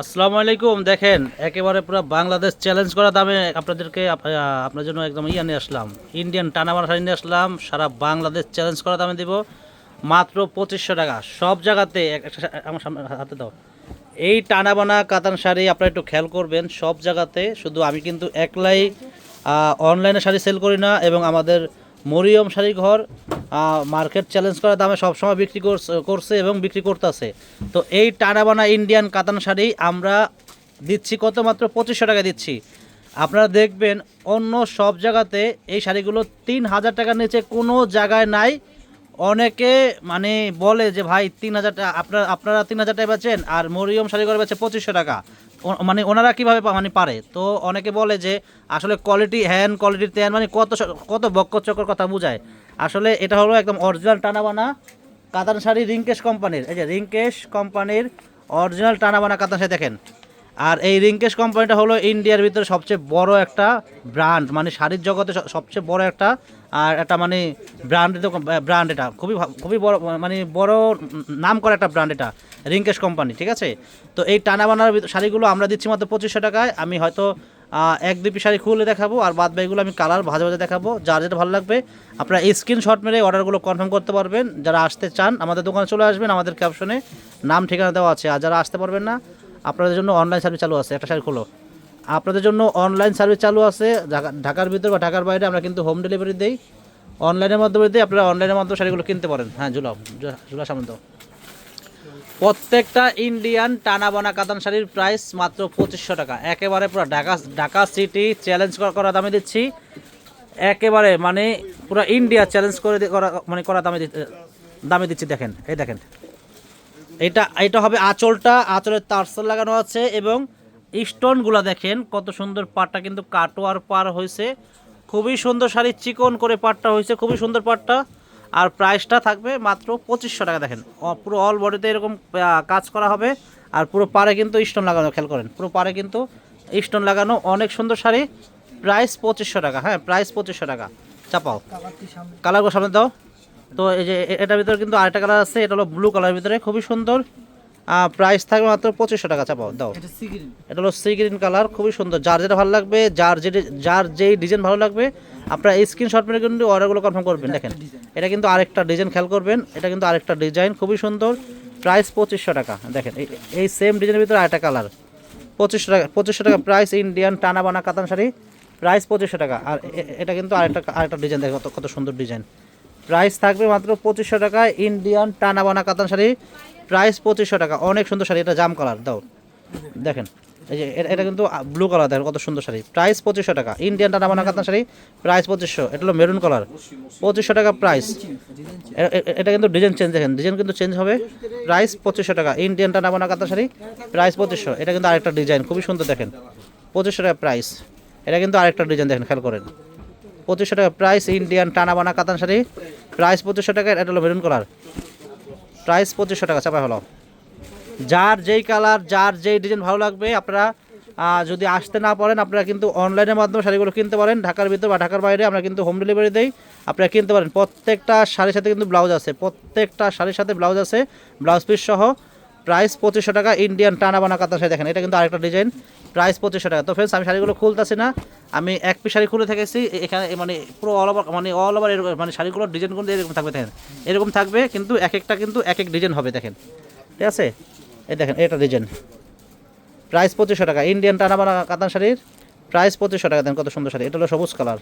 আসসালামু আলাইকুম, দেখেন, একেবারে পুরো বাংলাদেশ চ্যালেঞ্জ করা দামে আপনাদেরকে আপনার জন্য একদম ইয়া নিয়ে আসলাম। ইন্ডিয়ান টানাবানা শাড়ি নিয়ে আসলাম, সারা বাংলাদেশ চ্যালেঞ্জ করা দামে দিব। মাত্র পঁচিশশো টাকা। সব জায়গাতে আমার সামনে হাতে দাও। এই টানাবানা কাতান শাড়ি আপনারা একটু খেয়াল করবেন, সব জায়গাতে শুধু আমি কিন্তু একলাই অনলাইনে শাড়ি সেল করি না, এবং আমাদের মরিয়ম শাড়ি ঘর মার্কেট চ্যালেঞ্জ করা দামে সবসময় বিক্রি করছে- এবং বিক্রি করতেছে। তো এই টানাবানা ইন্ডিয়ান কাতান শাড়ি আমরা দিচ্ছি কত মাত্র পঁচিশশো টাকা দিচ্ছি। আপনারা দেখবেন অন্য সব জায়গাতে এই শাড়িগুলো তিন হাজার টাকার নিচে কোনো জায়গায় নাই। অনেকে মানে বলে যে, ভাই, তিন হাজার টাকা আপনারা আপনারা তিন হাজার টাকা বেচেন আর মরিয়ম শাড়ি করে বেচে পঁচিশশো টাকা। মানে ওনারা কীভাবে মানে পারে? তো অনেকে বলে যে, আসলে কোয়ালিটি হ্যান কোয়ালিটি ত্যান মানে কত কত বক্কর চক্কর কথা বোঝায়। আসলে এটা হলো একদম অরিজিনাল টানাবানা কাতান শাড়ি রিঙ্কেশ কোম্পানির। এই যে রিঙ্কেশ কোম্পানির অরিজিনাল টানাবানা কাতান শাড়ি দেখেন। আর এই রিঙ্কেশ কোম্পানিটা হলো ইন্ডিয়ার ভিতরে সবচেয়ে বড় একটা ব্র্যান্ড মানে শাড়ির জগতে সবচেয়ে বড় একটা, আর একটা মানে ব্র্যান্ড ব্র্যান্ড এটা। খুবই খুবই বড় মানে বড় নাম করা একটা ব্র্যান্ড এটা, রিঙ্কেশ কোম্পানি, ঠিক আছে? তো এই টানাবানার ভিতর- শাড়িগুলো আমরা দিচ্ছি মাত্র পঁচিশশো টাকায়। আমি হয়তো এক দুই শাড়ি খুলে দেখাবো, আর বাদ বাকিগুলো আমি কালার ভাজা ভাজা দেখাবো। যার যেটা ভালো লাগবে, আপনারা স্ক্রিনশট মেরে অর্ডারগুলো কনফার্ম করতে পারবেন। যারা আসতে চান, আমাদের দোকানে চলে আসবেন, আমাদের ক্যাপশনে নাম, ঠিকানা দেওয়া আছে। আর যারা আসতে পারবেন না, আপনাদের জন্য অনলাইন সার্ভিস চালু আছে। একটা শাড়ি খোলো। আপনাদের জন্য অনলাইন সার্ভিস চালু আছে। ঢাকার ভিতর বা ঢাকার বাইরে আমরা কিন্তু হোম ডেলিভারি দিই। অনলাইনের মাধ্যমে দিই আপনারা অনলাইনের মাধ্যমে শাড়িগুলো কিনতে পারেন। হ্যাঁ ঝুলাও, ঝুলা- ঝুলা সামনে দাও। প্রত্যেকটা ইন্ডিয়ান টানাবানা কাতান শাড়ির প্রাইস মাত্র পঁচিশশো টাকা। একেবারে পুরো ঢাকা ঢাকা সিটি চ্যালেঞ্জ করা দামে দিচ্ছি। একেবারে মানে পুরো ইন্ডিয়া চ্যালেঞ্জ করে করা মানে করা দামে দামে দিচ্ছি, দেখেন, এই দেখেন। এটা এটা হবে আঁচলটা, আঁচলের তারসেল লাগানো আছে এবং স্টোনগুলো দেখেন, কত সুন্দর পাটটা কিন্তু কাটোয়ার পার হয়েছে খুবই সুন্দর শাড়ি চিকন করে পাটটা হয়েছে খুবই সুন্দর পাটটা। আর প্রাইসটা থাকবে মাত্র পঁচিশশো টাকা, দেখেন। পুরো অল বডিতে এরকম কাজ করা হবে। আর পুরো পাড়ে কিন্তু স্টোন লাগানো, খেয়াল করেন, পুরো পাড়ে কিন্তু স্টোন লাগানো অনেক সুন্দর শাড়ি। প্রাইস পঁচিশশো টাকা হ্যাঁ প্রাইস পঁচিশশো টাকা। চাপাও। কালারগুলো সামনে দাও। তো এই যে এটার ভিতরে কিন্তু আরেকটা কালার আছে, এটা হলো ব্লু কালারের ভিতরে, খুবই সুন্দর। প্রাইস থাকবে মাত্র পঁচিশশো টাকা চাপাও দাও। এটা হলো সি গ্রিন কালার খুবই সুন্দর। যার যেটা ভালো লাগবে যার যে যার যেই ডিজাইন ভালো লাগবে আপনারা স্ক্রিনশট মেরে কিন্তু অর্ডারগুলো কনফার্ম করবেন। দেখেন এটা কিন্তু আরেকটা ডিজাইন খেয়াল করবেন এটা কিন্তু আরেকটা ডিজাইন খুবই সুন্দর। প্রাইস পঁচিশশো টাকা দেখেন এই- সেম ডিজাইনের ভিতরে আরেকটা কালার পঁচিশশো টাকা পঁচিশশো টাকা প্রাইস ইন্ডিয়ান টানা বানা কাতান শাড়ি। প্রাইস পঁচিশশো টাকা আর এ- এটা কিন্তু আরেকটা আরেকটা ডিজাইন দেখো কত কত সুন্দর ডিজাইন প্রাইস থাকবে মাত্র পঁচিশশো টাকা ইন্ডিয়ান টানা বানা কাতান শাড়ি। প্রাইস পঁচিশশো টাকা। অনেক সুন্দর শাড়ি, এটা জাম কালার দাও। দেখেন, এই যে, এটা- কিন্তু ব্লু কালার দেখেন কত সুন্দর শাড়ি। প্রাইস পঁচিশশো টাকা। ইন্ডিয়ান টানা কাতান শাড়ি প্রাইস পঁচিশশো। এটা হলো মেরুন কালার পঁচিশশো টাকা প্রাইস এটা কিন্তু ডিজাইন চেঞ্জ দেখেন ডিজাইন কিন্তু চেঞ্জ হবে। প্রাইস পঁচিশশো টাকা। ইন্ডিয়ান টানা বানা কাতান শাড়ি প্রাইস পঁচিশশো। এটা কিন্তু আরেকটা ডিজাইন খুবই সুন্দর, দেখেন। পঁচিশশো টাকা প্রাইস এটা কিন্তু আরেকটা ডিজাইন দেখেন, খেয়াল করেন। পঁচিশশো টাকা প্রাইস ইন্ডিয়ান টানা বানা কাতান শাড়ি। প্রাইস পঁচিশশো টাকা, এটা হলো মেরুন কালার প্রাইস পঁচিশশো টাকা, চাপা হলো। যার যেই কালার, যার যেই ডিজাইন ভালো লাগবে, আপনারা যদি আসতে না পারেন, আপনারা কিন্তু অনলাইনের মাধ্যমে শাড়িগুলো কিনতে পারেন। ঢাকার ভিতর বা ঢাকার বাইরে আমরা কিন্তু হোম ডেলিভারি দেই, আপনারা কিনতে পারেন। প্রত্যেকটা শাড়ির সাথে কিন্তু ব্লাউজ আছে, প্রত্যেকটা শাড়ির সাথে ব্লাউজ আছে ব্লাউজ পিস সহ। প্রাইস পঁচিশশো টাকা ইন্ডিয়ান টানা বানা কাতার সাথে দেখেন, এটা কিন্তু আরেকটা ডিজাইন প্রাইস পঁচিশশো টাকা। তো ফ্রেন্ডস আমি শাড়িগুলো খুলতেছি না আমি এক পিস শাড়ি খুলে থেকেছি এখানে মানে পুরো অল ওভার মানে অল ওভার এরকম মানে শাড়িগুলোর ডিজাইনগুলো এরকম থাকবে দেখেন। এরকম থাকবে কিন্তু এক একটা কিন্তু এক এক ডিজাইন হবে দেখেন। ঠিক আছে? এই দেখেন এটা ডিজাইন প্রাইস পঁচিশশো টাকা। ইন্ডিয়ান টানাবানা কাতান শাড়ির প্রাইস পঁচিশশো টাকা দেন কত সুন্দর শাড়ি। এটা হলো সবুজ কালার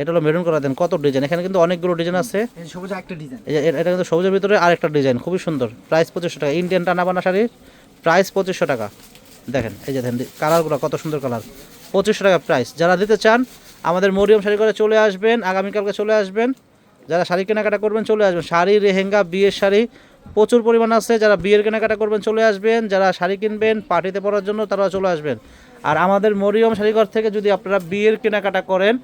এটা হলো মেরুন কালার দেন কত ডিজাইন এখানে কিন্তু অনেকগুলো ডিজাইন আছে। সবুজ একটা ডিজাইন এটা কিন্তু সবুজের ভিতরে আরেকটা ডিজাইন খুবই সুন্দর। প্রাইস পঁচিশশো টাকা। ইন্ডিয়ান টানাবানা শাড়ির প্রাইস পঁচিশশো টাকা। দেখেন এই যে দেখেন কালারগুলো কত সুন্দর কালার পঁচিশশো টাকা প্রাইস যারা দিতে চান, আমাদের মরিয়ম শাড়ি করে চলে আসবেন, আগামীকালকে চলে আসবেন। যারা শাড়ি কেনাকাটা করবেন, চলে আসবেন। শাড়ি রেহেঙ্গা বিয়ের শাড়ি প্রচুর পরিমাণ আছে। যারা বিয়ের কেনাকাটা করবেন, চলে আসবেন। যারা শাড়ি কিনবেন, পার্টিতে পরার জন্য তারা চলে আসবেন। আর আমাদের মরিয়ম শাড়িঘর থেকে যদি আপনারা বিয়ের কেনাকাটা করেন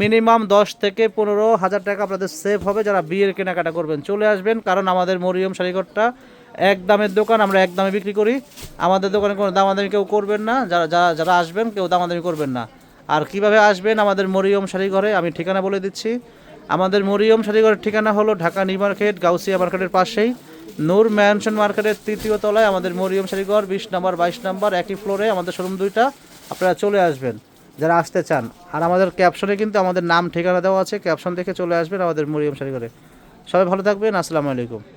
মিনিমাম দশ থেকে পনেরো হাজার টাকা আপনাদের সেভ হবে যারা বিয়ের কেনাকাটা করবেন। চলে আসবেন, কারণ আমাদের মরিয়ম শাড়িঘরটা এক দামের দোকান আমরা এক দামে বিক্রি করি। আমাদের দোকানে কোনো দামাদামি কেউ করবেন না। যারা যারা যারা আসবেন কেউ দামাদামি করবেন না। আর কীভাবে আসবেন? আমাদের মরিয়ম শাড়িঘরে আমি ঠিকানা বলে দিচ্ছি। আমাদের মরিয়ম শাড়িঘরের ঠিকানা হলো ঢাকা নিউ মার্কেট, গাউসিয়া মার্কেটের পাশেই। নূর ম্যানশন মার্কেটের তৃতীয় তলায় আমাদের মরিয়ম শাড়িঘর বিশ নাম্বার, বাইশ নম্বর, একই ফ্লোরে আমাদের শোরুম দুইটা। আপনারা চলে আসবেন। যারা আসতে চান। আর আমাদের ক্যাপশনে কিন্তু আমাদের নাম, ঠিকানা দেওয়া আছে। ক্যাপশন দেখে চলে আসবেন আমাদের মরিয়ম শাড়িঘরে সবাই ভালো থাকবেন। আসসালামু আলাইকুম।